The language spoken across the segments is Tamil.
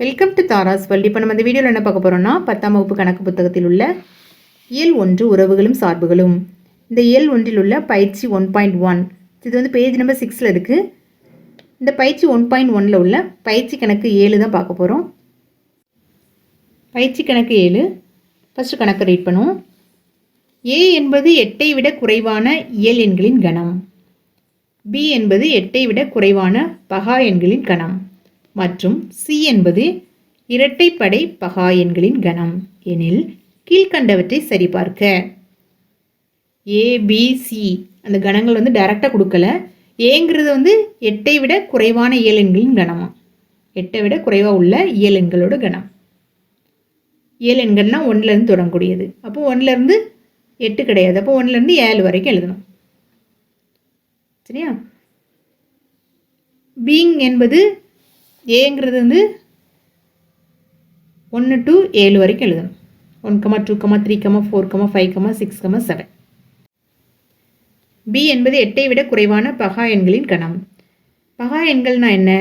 வெல்கம் டு தாராஸ் வல்டி இப்போ நம்ம இந்த வீடியோவில் என்ன பார்க்க போகிறோம்னா பத்தாம் வகுப்பு கணக்கு புத்தகத்தில் உள்ள இயல் ஒன்று உறவுகளும் சார்புகளும். இந்த இயல் ஒன்றில் உள்ள பயிற்சி ஒன் பாயிண்ட் ஒன் இது வந்து பேஜ் நம்பர் சிக்ஸில் இருக்குது இந்த பயிற்சி ஒன் பாயிண்ட் ஒனில் உள்ள பயிற்சி கணக்கு ஏழு தான் பார்க்க போகிறோம் பயிற்சி கணக்கு ஏழு. ஃபஸ்ட்டு கணக்கு ரீட் பண்ணுவோம். ஏ என்பது எட்டை விட குறைவான இயல் எண்களின் கணம். பி என்பது எட்டை விட குறைவான பகா எண்களின் கணம். மற்றும் சி என்பது இரட்டைப்படை பகா எண்களின் கணம். எனில் கீழ்கண்டவற்றை சரிபார்க்க. ஏபிசி அந்த கணங்கள் வந்து டைரெக்டாக கொடுக்கல. ஏங்கிறது வந்து எட்டை விட குறைவான இயலெண்களின் கணமாக எட்டை விட குறைவாக உள்ள இயலெண்களோட கணம். இயலெண்கள்னால் ஒன்றுலேருந்து தொடங்கக்கூடியது. அப்போ ஒன்றுலேருந்து எட்டு கிடையாது. அப்போ ஒன்றுலேருந்து ஏழு வரைக்கும் எழுதணும். சரியா? பீங் என்பது ஏங்கிறது வந்து ஒன்று டு ஏழு வரைக்கும் எழுதணும். One comma two comma three comma four comma five comma six comma seven B என்பது எட்டை விட குறைவான பகா எண்களின் கணம். பகா எண்கள்னால் என்ன?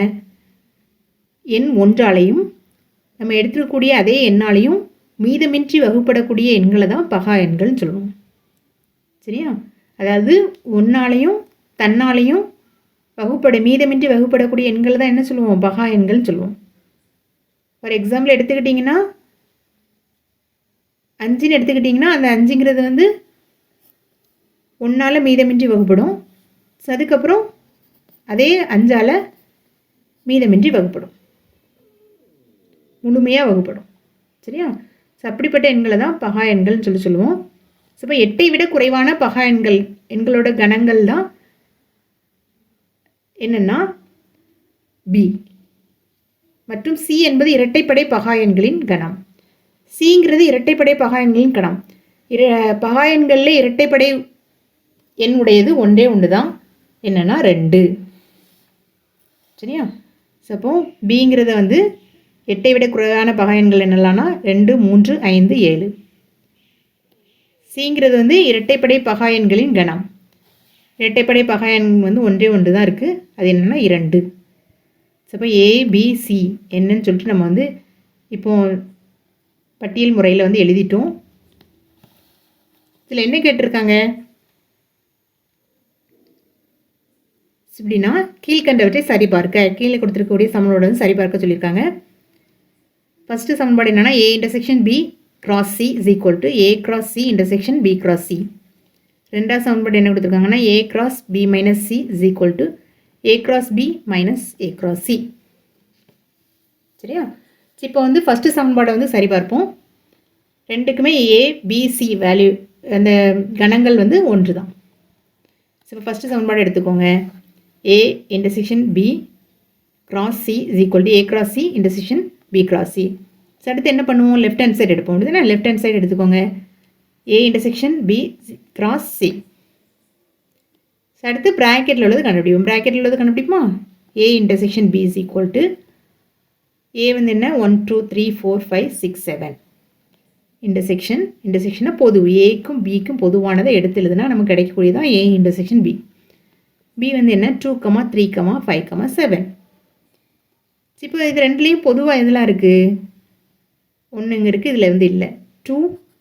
எண் ஒன்றாலையும் நம்ம எடுத்துக்கக்கூடிய அதே எண்ணாலையும் மீதமின்றி வகுப்படக்கூடிய எண்களை தான் பகா எண்கள்னு சொல்லுவோம். சரியா? அதாவது ஒன்னாலையும் தன்னாலையும் வகுப்பட மீதமின்றி வகுப்படக்கூடிய எண்கள் தான் என்ன சொல்லுவோம்? பகா எண்கள்னு சொல்லுவோம். ஃபார் எக்ஸாம்பிள் எடுத்துக்கிட்டிங்கன்னா அஞ்சுன்னு எடுத்துக்கிட்டிங்கன்னா அந்த அஞ்சுங்கிறது வந்து ஒன்றால் மீதமின்றி வகுப்படும். ஸோ அதுக்கப்புறம் அதே அஞ்சால் மீதமின்றி வகுப்படும். முழுமையாக வகுப்படும். சரியா? ஸோ அப்படிப்பட்ட எண்களை தான் பகா எண்கள்னு சொல்லி சொல்லுவோம். ஸோ இப்போ எட்டை விட குறைவான பகா எண்கள் எண்களோட கணங்கள் தான் என்னென்னா பி மற்றும் சி என்பது இரட்டைப்படை பகாயன்களின் கணம். சிங்கிறது இரட்டைப்படை பகாயன்களின் கணம். இர பகாயன்களில் இரட்டைப்படை எண் உடையது ஒன்றே ஒன்று தான் என்னென்னா ரெண்டு. சரியா? சப்போ பிங்கிறத வந்து எட்டை விட குறைவான பகாயன்கள் என்னெல்லாம்னா ரெண்டு மூன்று ஐந்து ஏழு. சிங்கிறது வந்து இரட்டைப்படை பகாயன்களின் கணம். இரட்டைப்படை பகா வந்து ஒன்றே ஒன்று தான் இருக்குது அது என்னென்னா இரண்டு. ஸோ அப்போ ஏபிசி என்னன்னு சொல்லிட்டு நம்ம வந்து இப்போ பட்டியல் முறையில் வந்து எழுதிட்டோம். இதில் என்ன கேட்டிருக்காங்க? இப்படின்னா கீழ்கண்டவற்றை சரிபார்க்க. கீழே கொடுத்துருக்கக்கூடிய சமனோட வந்து சரிபார்க்க சொல்லியிருக்காங்க. ஃபஸ்ட்டு சமன்பாடு என்னென்னா A intersection B cross C is equal to A cross C intersection B cross C ரெண்டாவது சமன்பாடு என்ன கொடுத்துருக்காங்கன்னா A cross B minus C is equal to A cross B minus A cross C சரியா? இப்போ வந்து ஃபஸ்ட்டு சமன்பாடை வந்து சரிபார்ப்போம் ரெண்டுக்குமே ஏ பிசி வேல்யூ அந்த கணங்கள் வந்து ஒன்று தான் ஸோ இப்போ ஃபஸ்ட்டு சமன்பாடு எடுத்துக்கோங்க. A intersection B cross C is equal to A cross C intersection B cross C so அடுத்து என்ன பண்ணுவோம்? லெஃப்ட் ஹேண்ட் சைடு எடுப்போம். அப்படின்னா லெஃப்ட் ஹேண்ட் சைடு எடுத்துக்கோங்க. A intersection B cross C so அடுத்து ப்ராக்கெட்டில் உள்ளது கண்டுபிடிப்போம். ப்ராக்கெட்டில் உள்ளது கண்டுபிடிப்போமா? A intersection B is equal to A வந்து என்ன? One two three four five six seven intersection இன்டர்செக்ஷனை பொது. ஏக்கும் பிக்கும் பொதுவானதை எடுத்து எழுதுனா நமக்கு கிடைக்கக்கூடியதான் ஏ இன்டர்செக்ஷன் பி பி வந்து என்ன? Two comma three comma five comma seven இப்போ இது ரெண்டுலேயும் பொதுவாக எதெல்லாம் இருக்குது ஒன்றுங்க இருக்குது இதில் வந்து இல்லை. டூ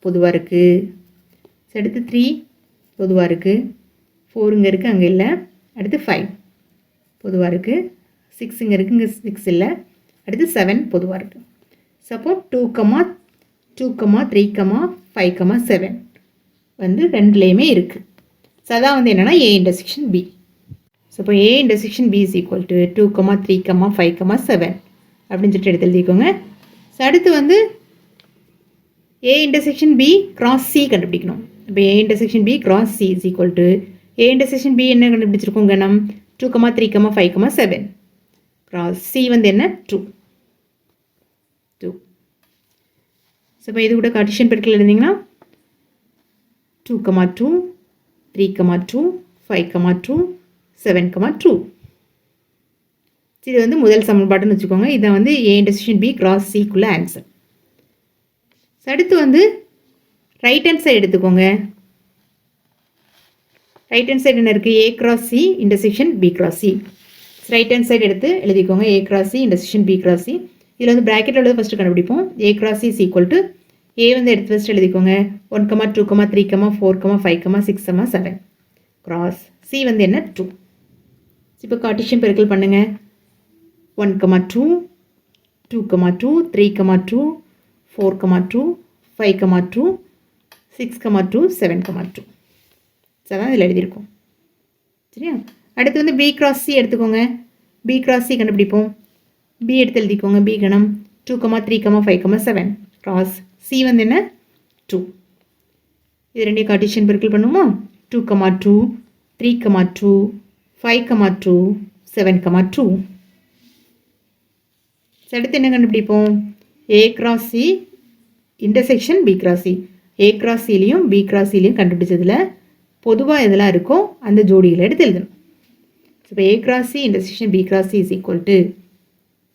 பொதுவாக இருக்குது அடுத்து த்ரீ பொதுவாக இருக்குது ஃபோருங்க இருக்குது அங்கே இல்லை. அடுத்து ஃபைவ் பொதுவாக இருக்குது சிக்ஸுங்க இருக்குது இங்கே சிக்ஸ் இல்லை. அடுத்து செவன் பொதுவாக இருக்குது suppose two comma two comma three comma five comma seven வந்து ரெண்டுலேயுமே இருக்குது ஸோ அதான் வந்து என்னென்னா ஏ இன்டர்செக்ஷன் பி ஸோ இப்போ A intersection B is equal to two comma three comma five comma seven அப்படின்னு சொல்லிட்டு எடுத்து எழுதிக்கோங்க. ஸோ அடுத்து வந்து A intersection B cross C கண்டுபிடிக்கணும். இப்போ A intersection B cross C is equal to A intersection B என்ன கண்டுபிடிச்சிருக்கோம் கணம்? Two comma three comma five comma seven cross C வந்து என்ன? டூ டூ ஸோ இப்போ இது கூட கார்டிஷன் பெருக்கில் இருந்தீங்கன்னா two comma two three comma two five comma two seven comma two இது வந்து முதல் சமன்பாடுன்னு வச்சுக்கோங்க. இதை வந்து ஏ இன்டர்செக்ஷன் பி கிராஸ் சிக்குள்ள ஆன்சர் அடுத்து வந்து ரைட் ஹேண்ட் சைடு எடுத்துக்கோங்க. ரைட் ஹேண்ட் சைடு என்ன இருக்குது A cross C intersection B cross C right hand side எடுத்து எழுதிக்கோங்க. A cross C intersection B cross C இதில் வந்து ப்ராக்கெட்டில் உள்ளது ஃபஸ்ட்டு கண்டுபிடிப்போம். A cross is equal to A வந்து எடுத்து ஃபஸ்ட்டு எழுதிக்கோங்க. One comma two comma three comma four comma five comma six comma seven cross C வந்து என்ன? டூ இப்போ கார்டிஷியன் பெருக்கல் பண்ணுங்கள் one comma two two comma two three comma two four comma two five comma two six comma two seven comma two seven இதில் எழுதியிருக்கோம். சரியா? அடுத்து வந்து பி கிராஸ் சி எடுத்துக்கோங்க. பி கிராஸ் சி கண்டுபிடிப்போம். பி எடுத்து எழுதிக்கோங்க. பி கணம் two comma three comma five comma seven cross C வந்து என்ன? டூ இது ரெண்டையும் கார்டிஷியன் பெருக்கல் பண்ணுவோமா? Two comma two three comma two five comma two seven comma two அடுத்து என்ன கண்டுபிடிப்போம்? A cross C intersection B cross C A கிராசிலையும் B கிராசிலையும் கண்டுபிடிச்சதில் பொதுவாக எதெல்லாம் இருக்கோ அந்த ஜோடிகளை எடுத்து எழுதணும். இப்போ A cross C intersection B cross C is equal to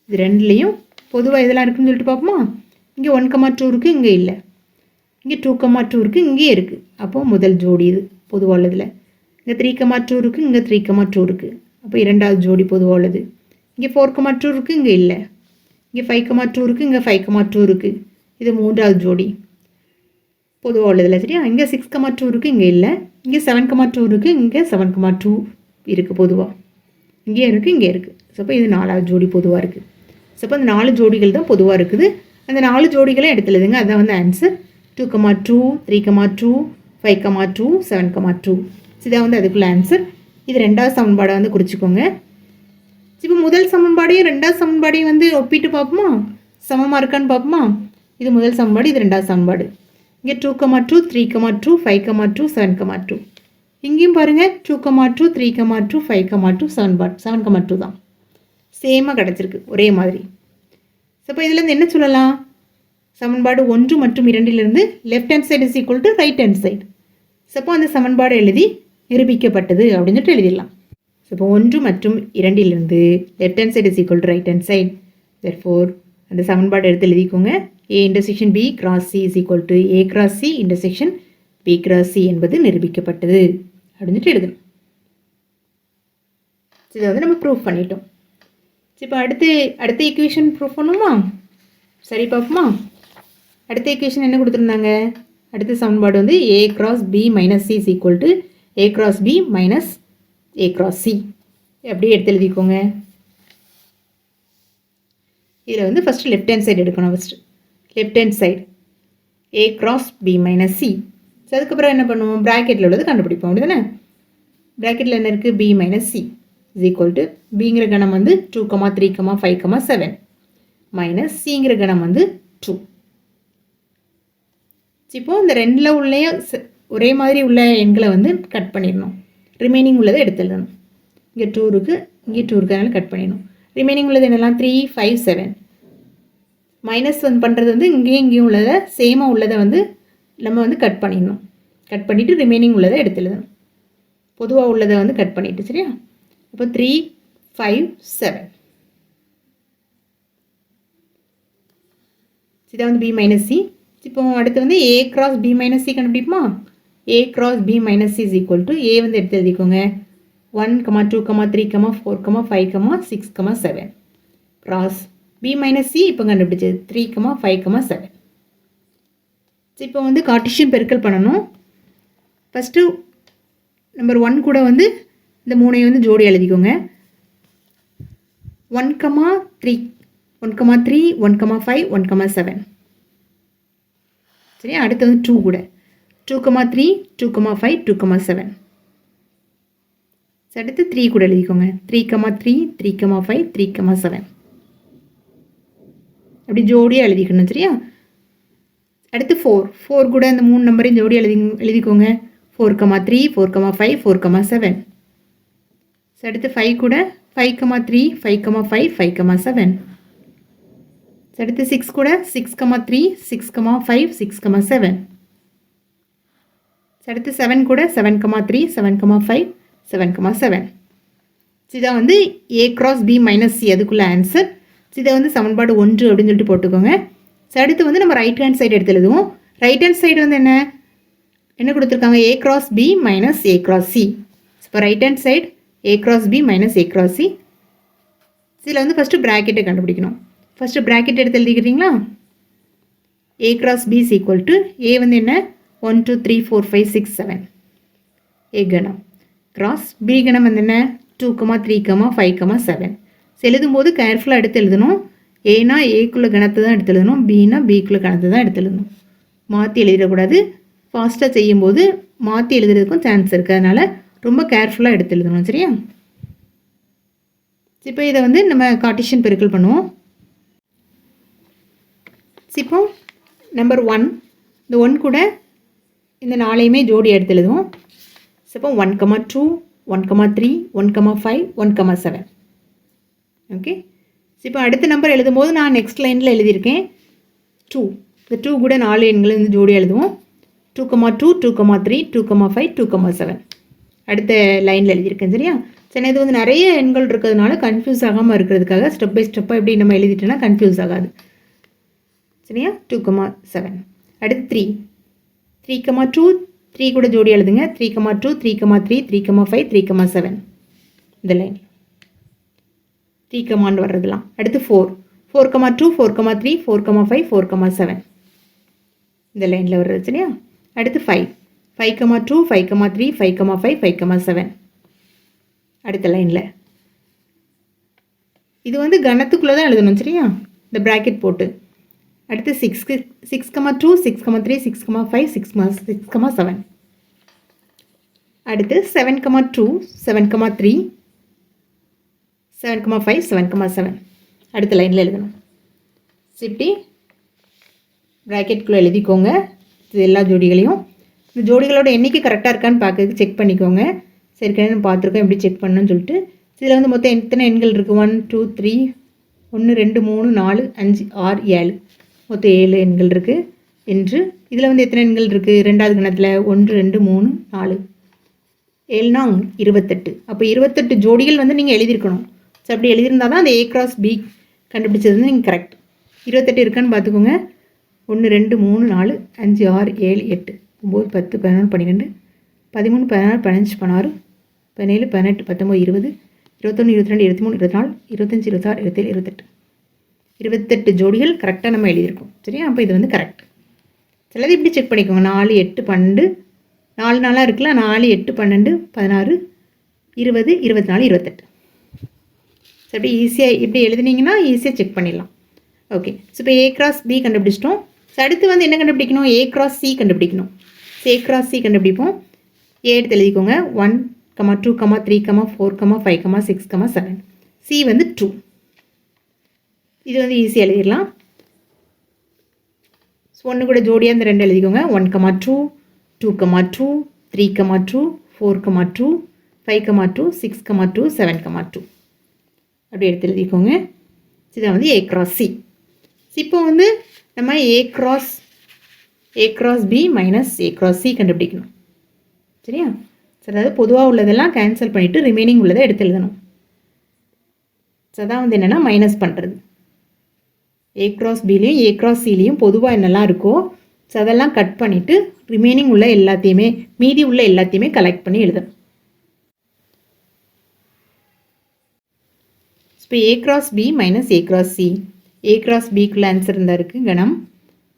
இது ரெண்டுலேயும் பொதுவாக இதெல்லாம் இருக்குன்னு சொல்லிட்டு பார்ப்போமா? இங்கே ஒன் கமா டூ இருக்குது இங்கே இல்லை. இங்கே டூ கமா டூ இருக்குது இங்கேயே இருக்குது அப்போது முதல் ஜோடி இது பொதுவாக உள்ளதில். இங்கே த்ரீ கமா டூ இருக்குது இங்கே த்ரீ கமா டூ இருக்குது அப்போ இரண்டாவது ஜோடி பொதுவாக உள்ளது. இங்கே ஃபோர் கமா டூ இருக்குது இங்கே இல்லை. இங்கே ஃபைவ் கமா டூ இருக்குது இங்கே ஃபைவ் கமா டூ இருக்குது இது மூன்றாவது ஜோடி. பொதுவாக உள்ளதில் சரியா? இங்கே சிக்ஸ் கமா டூ இருக்குது இங்கே இல்லை. இங்கே செவன் கமா டூ இருக்குது இங்கே செவன் கமா டூ இருக்குது பொதுவாக இங்கே இருக்குது இங்கே இருக்குது ஸோ அப்போ இது நாலாவது ஜோடி பொதுவாக இருக்குது ஸோ அப்போ அந்த நாலு ஜோடிகள் தான் பொதுவாக இருக்குது. அந்த நாலு ஜோடிகளை எடுத்துலதுங்க அதான் வந்து answer two comma two three comma two five comma two seven comma two இதான் வந்து அதுக்குள்ளே ஆன்சர் இது ரெண்டாவது சமன்பாடை வந்து குறிச்சிக்கோங்க. இப்போ முதல் சமன்பாடையும் ரெண்டாவது சமன்பாடையும் வந்து ஒப்பிட்டு பார்ப்போமா? சமமாக இருக்கான்னு பார்ப்போமா? இது முதல் சமன்பாடு இது ரெண்டாவது சமன்பாடு. இங்கே two comma two three comma two five comma two seven comma two இங்கேயும் பாருங்கள் two comma two three comma two five comma two seven but seven comma two தான். சேமாக கிடச்சிருக்கு ஒரே மாதிரி. ஸோ இப்போ இதுலேருந்து என்ன சொல்லலாம்? சமன்பாடு ஒன்று மற்றும் இரண்டிலிருந்து left hand side is equal to right hand side so அந்த சமன்பாடு எழுதி நிரூபிக்கப்பட்டது அப்படின்னு சொல்லிட்டு எழுதிடலாம். ஸோ இப்போ ஒன்று மற்றும் இரண்டிலிருந்து left hand side is equal to right hand side therefore அந்த சமன்பாடு எடுத்து எழுதிக்கோங்க. A intersection B cross C is equal to A cross C intersection B cross C என்பது நிரூபிக்கப்பட்டது. அப்படின்ட்டு எழுதணும். இதை வந்து நம்ம ப்ரூஃப் பண்ணிட்டோம். இப்போ அடுத்து அடுத்த ஈக்குவேஷன் ப்ரூஃப் பண்ணுமா? சரி பார்ப்போமா? அடுத்த ஈக்குவேஷன் என்ன கொடுத்துருந்தாங்க? அடுத்த சமன்பாடு வந்து A cross B minus C is equal to A cross B minus A cross C அப்படியே எடுத்து எழுதிக்கோங்க. இதில் வந்து ஃபஸ்ட்டு லெஃப்ட் ஹேண்ட் சைடு எடுக்கணும் first left hand side A cross B minus C so அதுக்கப்புறம் என்ன பண்ணுவோம்? ப்ராக்கெட்டில் உள்ளது கண்டுபிடிப்போம். அப்படிதானே? ப்ராக்கெட்டில் என்ன இருக்குது B minus C is equal to பிங்கிற கணம் வந்து two comma three comma five comma seven minus சிங்கிற கணம் வந்து டூ இப்போ இந்த ரெண்டில் உள்ள ஒரே மாதிரி உள்ள எண்களை வந்து கட் பண்ணிடணும். ரிமைனிங் உள்ளதை எடுத்துடணும். இங்கே டூ இருக்குது இங்கே டூ இருக்கிறதுனால கட் பண்ணிடணும். ரிமைனிங் உள்ளது என்னெல்லாம்? த்ரீ ஃபைவ் செவன் மைனஸ் வந்து பண்ணுறது வந்து இங்கேயும் இங்கேயும் உள்ளதை சேமாக உள்ளதை வந்து நம்ம வந்து கட் பண்ணிடணும். கட் பண்ணிவிட்டு ரிமைனிங் உள்ளதை எடுத்துடணும் பொதுவாக உள்ளதை வந்து கட் பண்ணிவிட்டு சரியா? அப்போ த்ரீ ஃபைவ் செவன் இதான் வந்து பி மைனஸ் சி இப்போ அடுத்து வந்து A cross B minus C கண்டுபிடிப்போமா? A cross B minus C is equal to A வந்து எடுத்து எழுதிக்கோங்க. One comma two comma three comma four comma five comma six comma seven cross B minus C இப்போ கண்டுபிடிச்சது three comma five comma seven இப்போ வந்து கார்டிஷியன் பெருக்கல் பண்ணணும். ஃபஸ்ட்டு நம்பர் ஒன் கூட வந்து இந்த மூணையும் வந்து ஜோடி எழுதிக்கோங்க. One comma three one comma three one comma five one comma seven சரியா? அடுத்து வந்து டூ கூட. Two comma three two comma five two comma seven அடுத்து த்ரீ கூட எழுதிக்கோங்க. Three comma three three comma five three comma seven அப்படி ஜோடியாக எழுதிக்கணும் சரியா? அடுத்து ஃபோர் ஃபோர் கூட அந்த மூணு நம்பரையும் ஜோடி எழுதி எழுதிக்கோங்க. Four comma three four comma five four comma seven அடுத்து ஃபைவ் கூட five comma three five comma five five comma seven அடுத்து சிக்ஸ் கூட six comma three six comma five six comma seven அடுத்து செவன் கூட seven comma three seven comma five seven comma seven இதான் வந்து A cross B minus C அதுக்குள்ள ஆன்சர் இதை வந்து சமன்பாடு ஒன்று அப்படின்னு சொல்லிட்டு போட்டுக்கோங்க. ஸோ அடுத்து வந்து நம்ம ரைட் ஹேண்ட் சைடு எடுத்து எழுதுவோம். ரைட் ஹேண்ட் சைடு வந்து என்ன? என்ன கொடுத்துருக்காங்க? A cross B minus A cross C இப்போ right hand side A cross B minus A cross C இதில் வந்து ஃபஸ்ட்டு ப்ராக்கெட்டை கண்டுபிடிக்கணும். ஃபஸ்ட்டு ப்ராக்கெட் எடுத்து எழுதிக்கிறீங்களா? A cross B is equal to A வந்து என்ன? One two three four five six seven A கணம். கிராஸ் பி கணம் வந்து என்ன? Two comma three comma five comma seven எழுதும் போது கேர்ஃபுல்லாக எடுத்து எழுதணும். ஏனா ஏக்குள்ளே கணத்தை தான் எடுத்து எழுதணும். பினா பிக்குள்ளே கணத்தை தான் எடுத்து எழுதணும். மாற்றி எழுதிடக்கூடாது. ஃபாஸ்ட்டாக செய்யும்போது மாற்றி எழுதுறதுக்கும் சான்ஸ் இருக்குது அதனால் ரொம்ப கேர்ஃபுல்லாக எடுத்து எழுதணும். சரியா? இப்போ இதை வந்து நம்ம கார்டிஷியன் பெருக்கல் பண்ணுவோம். இப்போ நம்பர் ஒன் இந்த ஒன் கூட இந்த நாளையுமே ஜோடி எடுத்து எழுதுவோம். இப்போ one comma two one comma three one comma five one comma seven okay இப்போ அடுத்த நம்பர் எழுதும்போது நான் நெக்ஸ்ட் லைனில் எழுதியிருக்கேன். டூ இந்த டூ கூட நாலு எண்கள் வந்து ஜோடி எழுதுவோம். Two comma two two comma three two comma five two comma seven அடுத்த லைனில் எழுதியிருக்கேன் சரியா? சரி இது வந்து நிறைய எண்கள் இருக்கிறதுனால கன்ஃபியூஸ் ஆகாமல் இருக்கிறதுக்காக ஸ்டெப் பை ஸ்டெப்பாக எப்படி நம்ம எழுதிட்டோன்னா கன்ஃபியூஸ் ஆகாது. சரியா? டூ கமா செவன் அடுத்து three three comma two three கூட ஜோடி எழுதுங்க. Three comma two three comma three three comma five three comma seven இந்த லைன் த்ரீ கமான்னு வர்றதுலாம். அடுத்து four four comma two four comma three four comma five four comma seven இந்த லைனில் வர்றது சரியா? அடுத்து five five comma two five comma three five comma five five comma seven அடுத்த லைனில் இது வந்து கணத்துக்குள்ளே தான் எழுதணும் சரியா? இந்த ப்ராக்கெட் போட்டு. அடுத்து சிக்ஸ்க்கு six comma two six comma three six comma five six comma six comma seven அடுத்து seven comma two seven comma three seven comma five seven comma seven அடுத்த லைனில் எழுதணும். சிப்டி ப்ராக்கெட்குள்ளே எழுதிக்கோங்க. இது எல்லா ஜோடிகளையும். இந்த ஜோடிகளோட எண்ணிக்கை கரெக்டாக இருக்கான்னு பார்க்கறதுக்கு செக் பண்ணிக்கோங்க. சரி பார்த்துருக்கோம் எப்படி செக் பண்ணணும்னு சொல்லிட்டு. இதில் வந்து மொத்தம் எத்தனை எண்கள் இருக்குது ஒன் டூ த்ரீ ஒன்று ரெண்டு மூணு நாலு அஞ்சு ஆறு ஏழு. மொத்தம் ஏழு எண்கள் இருக்குது என்று. இதில் வந்து எத்தனை எண்கள் இருக்குது ரெண்டாவது கணத்தில் ஒன்று ரெண்டு மூணு நாலு. ஏழுனா இருபத்தெட்டு. அப்போ இருபத்தெட்டு ஜோடிகள் வந்து நீங்கள் எழுதியிருக்கணும். அப்படி எழுதியிருந்தால் தான் அந்த ஏ கிராஸ் பி கண்டுபிடிச்சது வந்து நீங்கள் கரெக்ட் இருபத்தெட்டு இருக்கான்னு பார்த்துக்கோங்க. ஒன்று ரெண்டு மூணு நாலு அஞ்சு ஆறு ஏழு எட்டு ஒம்பது பத்து பதினொன்று பன்னிரெண்டு பதிமூணு பதினாறு பதினஞ்சு பதினாறு பதினேழு பதினெட்டு பத்தொம்பது இருபது இருபத்தொன்று இருபத்தி ரெண்டு இருபத்தி மூணு இருபத்தி நாலு இருபத்தஞ்சி இருபத்தாறு இருபத்தேழு இருபத்தெட்டு. இருபத்தெட்டு ஜோடிகள் கரெக்டாக நம்ம எழுதியிருக்கோம். சரியா? அப்போ இது வந்து கரெக்ட் சிலது இப்படி செக் பண்ணிக்கோங்க. நாலு எட்டு பன்னெண்டு நாலு நாளாக இருக்குல்ல? நாலு எட்டு பன்னெண்டு பதினாறு இருபது இருபத்தி நாலு இருபத்தெட்டு. ஸோ அப்படி ஈஸியாக இப்படி எழுதுனீங்கன்னா ஈஸியாக செக் பண்ணிடலாம். ஓகே ஸோ இப்போ ஏ கிராஸ் பி கண்டுபிடிச்சிட்டோம். ஸோ அடுத்து வந்து என்ன கண்டுபிடிக்கணும்? ஏ கிராஸ் சி கண்டுபிடிக்கணும். ஸோ ஏ கிராஸ் சி கண்டுபிடிப்போம். ஏ எடுத்து எழுதிக்கோங்க. One comma two comma three comma four comma five comma six comma seven C வந்து டூ இது வந்து ஈஸியாக எழுதிடலாம். ஸோ ஒன்று கூட ஜோடியாக இந்த ரெண்டு எழுதிக்கோங்க. One comma two two comma two three comma two four comma two five comma two six comma two seven comma two அப்படி எடுத்து எழுதிக்கோங்க. இதை வந்து ஏ கிராஸ் சி இப்போ வந்து நம்ம A cross A cross B minus A cross C கண்டுபிடிக்கணும். சரியா? சரி அதாவது பொதுவாக உள்ளதெல்லாம் கேன்சல் பண்ணிவிட்டு ரிமைனிங் உள்ளதை எடுத்து எழுதணும். ஸோ அதான் வந்து என்னென்னா மைனஸ் பண்ணுறது ஏ கிராஸ் பிலையும் ஏ கிராஸ் சிலையும் பொதுவாக என்னெல்லாம் இருக்கோ ஸோ அதெல்லாம் கட் பண்ணிவிட்டு ரிமைனிங் உள்ள எல்லாத்தையுமே மீதி உள்ள எல்லாத்தையுமே கலெக்ட் பண்ணி எழுதணும். இப்போ A cross B minus A cross C A cross பிக்குள்ளே answer இருந்தால் இருக்குது கணம்.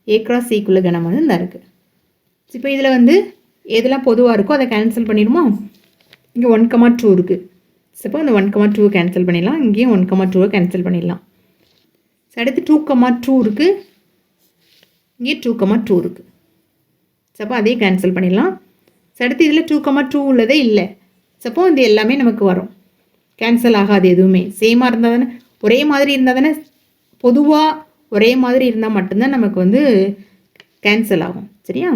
ஏ கிராஸ் சிக்குள்ளே கணம் வந்து இருந்தால் இருக்குது இப்போ இதில் வந்து எதெல்லாம் பொதுவாக இருக்கோ அதை கேன்சல் பண்ணிடுமா? இங்கே ஒன் கமா டூ இருக்குது சப்போ அந்த ஒன் கமா டூவை கேன்சல் பண்ணிடலாம். இங்கேயும் ஒன் கமா டூவை கேன்சல் பண்ணிடலாம். ஸோ அடுத்து டூ கமா டூ இருக்குது இங்கே டூ கமா டூ இருக்குது சப்போ அதையும் கேன்சல் பண்ணிடலாம். ஸோ அடுத்து இதில் டூ கமா டூ உள்ளதே இல்லை. சப்போ இது எல்லாமே நமக்கு வரும். கேன்சல் ஆகாது எதுவுமே. சேமாக இருந்தால் தானே? ஒரே மாதிரி இருந்தால் தானே? பொதுவாக ஒரே மாதிரி இருந்தால் மட்டும்தான் நமக்கு வந்து கேன்சல் ஆகும். சரியா?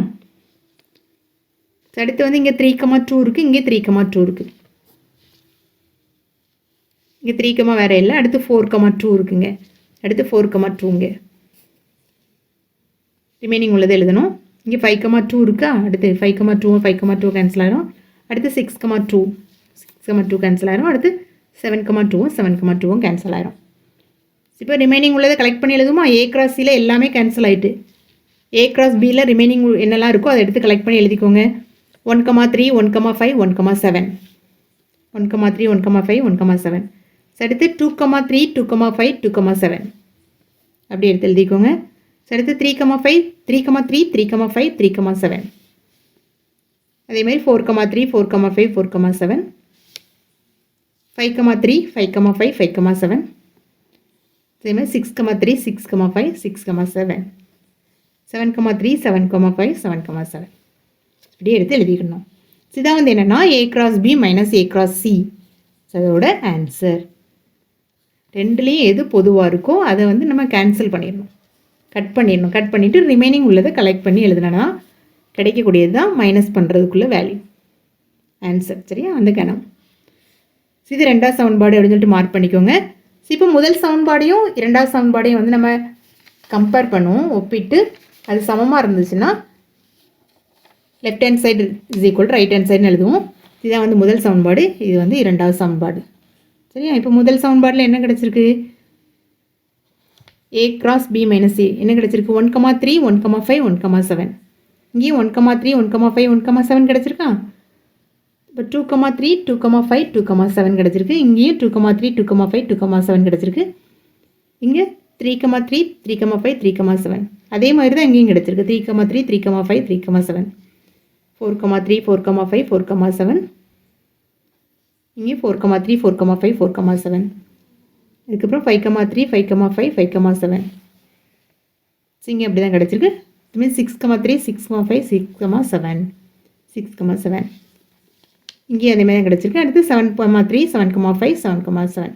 அடுத்து வந்து இங்கே த்ரீ கமா டூ இருக்குது இங்கே த்ரீ கமா டூ இருக்குது இங்கே த்ரீ கமா வேறு இல்லை. அடுத்து ஃபோர் கமா டூ இருக்குங்க. அடுத்து ஃபோர் கமா டூங்க ரிமைனிங் உள்ளது எழுதணும். இங்கே ஃபைவ் கமா டூ இருக்கா? அடுத்து five comma two five comma two cancel ஆகிடும் அடுத்து six comma two six comma two cancel ஆகிடும் அடுத்து செவன் கமா டூவும் செவன் கமா டூவும் கேன்சல் ஆகிடும் இப்போ ரிமைனிங் உள்ளதை கலெக்ட் பண்ணி எழுதுமா? ஏ கிராஸ் சியில் எல்லாமே கேன்சல் ஆகிட்டு ஏ கிராஸ் பியில் ரிமைனிங் என்னெல்லாம் இருக்கோ அதை எடுத்து கலெக்ட் பண்ணி எழுதிக்கோங்க. One comma three one comma five one comma seven one comma three one comma five one comma seven அடுத்து two comma three two comma five two comma seven அப்படி எடுத்து எழுதிக்கோங்க. அடுத்து three comma five three comma three three comma five three comma seven அதேமாதிரி four comma three four comma five four comma seven five comma three five comma five five comma seven அதேமாதிரி six comma three six comma five six comma seven seven comma three seven comma five seven comma seven இப்படி எடுத்து எழுதிக்கணும். இதான் வந்து என்னென்னா A cross B minus A cross C அதோட ஆன்சர் ரெண்டுலேயும் எது பொதுவாக இருக்கோ அதை வந்து நம்ம கேன்சல் பண்ணிடணும். கட் பண்ணிடணும். கட் பண்ணிவிட்டு ரிமைனிங் உள்ளதை கலெக்ட் பண்ணி எழுதுனா கிடைக்கக்கூடியது தான் மைனஸ் பண்ணுறதுக்குள்ள வேல்யூ ஆன்சர் சரியா? அந்த கணம். இது ரெண்டாவது சவுண்ட்பாடு அப்படின்னு சொல்லிட்டு மார்க் பண்ணிக்கோங்க. இப்போ முதல் சவுண்ட்பாடையும் இரண்டாவது சவுண்ட்பாடையும் வந்து நம்ம கம்பேர் பண்ணுவோம் ஒப்பிட்டு. அது சமமாக இருந்துச்சுன்னா left hand side is equal right hand சைடுன்னு எழுதுவோம். இதுதான் வந்து முதல் சமன்பாடு இது வந்து இரண்டாவது சவுண்ட்பாடு சரியா? இப்போ முதல் சமன்பாடில் என்ன கிடச்சிருக்கு? A cross B minus A என்ன கிடச்சிருக்கு? One comma three one comma five one comma seven இங்கேயும் one comma three one comma five one comma seven கிடச்சிருக்கா? இப்போ two comma three two comma five two comma seven கிடச்சிருக்கு. இங்கேயும் two comma three two comma five two comma seven கிடச்சிருக்கு. இங்கே three comma three three comma five three comma seven அதே மாதிரி தான் இங்கேயும் கிடச்சிருக்கு. Three comma three three comma five three comma seven four comma three four comma five four comma seven இங்கே four comma three four comma five four comma seven இதுக்கப்புறம் five comma three five comma five five comma seven இங்கே அப்படி தான் கிடச்சிருக்கு இதுமாதிரி six comma three six comma five six comma seven six comma seven இங்கேயும் அதே மாதிரி தான் கிடச்சிருக்கு. அடுத்து seven comma three seven comma five seven comma seven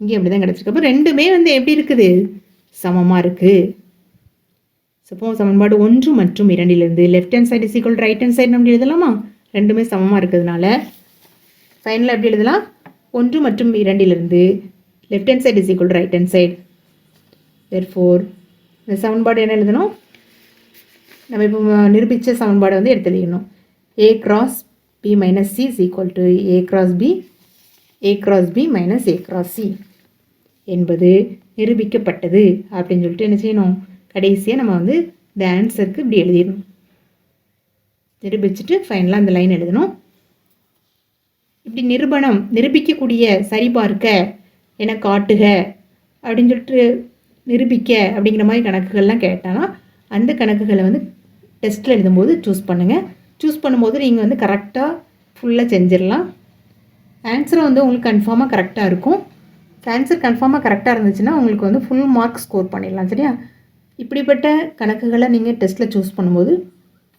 இங்கேயும் அப்படி தான் கிடச்சிருக்கு. அப்போ ரெண்டுமே வந்து எப்படி இருக்குது? சமமாக இருக்குது சப்போஸ் சமன்பாடு ஒன்று மற்றும் இரண்டிலிருந்து left hand side is right hand side நம்ம எழுதலாமா? ரெண்டுமே சமமாக இருக்கிறதுனால ஃபைனலாக எப்படி எழுதலாம்? ஒன்று மற்றும் இரண்டிலிருந்து left hand side is equal right hand side therefore இந்த சமன்பாடு என்ன எழுதணும்? நம்ம இப்போ நிரூபித்த சமன்பாடு வந்து எடுத்து எழுதணும் A cross B minus C is equal to A cross B A cross B minus A cross C என்பது நிரூபிக்கப்பட்டது அப்படின்னு சொல்லிட்டு என்ன செய்யணும்? கடைசியாக நம்ம வந்து இந்த ஆன்சருக்கு இப்படி எழுதிடணும். நிரூபிச்சுட்டு ஃபைனலாக அந்த லைன் எழுதணும். இப்படி நிரூபணம் நிரூபிக்கக்கூடிய சரிபார்க்க என காட்டுக அப்படின்னு சொல்லிட்டு நிரூபிக்க அப்படிங்கிற மாதிரி கணக்குகள்லாம் கேட்டாலும் அந்த கணக்குகளை வந்து டெஸ்ட்டில் எழுதும்போது சூஸ் பண்ணுங்கள் சூஸ் பண்ணும்போது நீங்கள் வந்து கரெக்டாக ஃபுல்லாக செஞ்சிடலாம். ஆன்சரும் வந்து உங்களுக்கு கன்ஃபார்மாக கரெக்டாக இருக்கும். ஆன்சர் கன்ஃபார்மாக கரெக்டாக இருந்துச்சுன்னா உங்களுக்கு வந்து ஃபுல் மார்க் ஸ்கோர் பண்ணிடலாம் சரியா? இப்படிப்பட்ட கணக்குகளை நீங்கள் டெஸ்ட்டில் சூஸ் பண்ணும்போது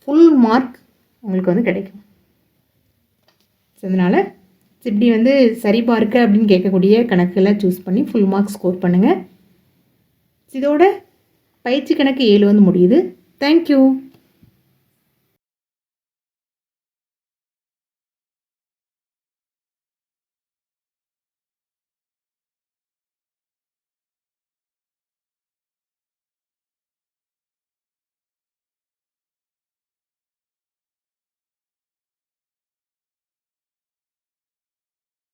ஃபுல் மார்க் உங்களுக்கு வந்து கிடைக்கும். ஸோ அதனால் இப்படி வந்து சரிபார்க்க அப்படின்னு கேட்கக்கூடிய கணக்குகளை சூஸ் பண்ணி ஃபுல் மார்க் ஸ்கோர் பண்ணுங்கள் இதோட பயிற்சி கணக்கு ஏழு வந்து முடியுது. தேங்க்யூ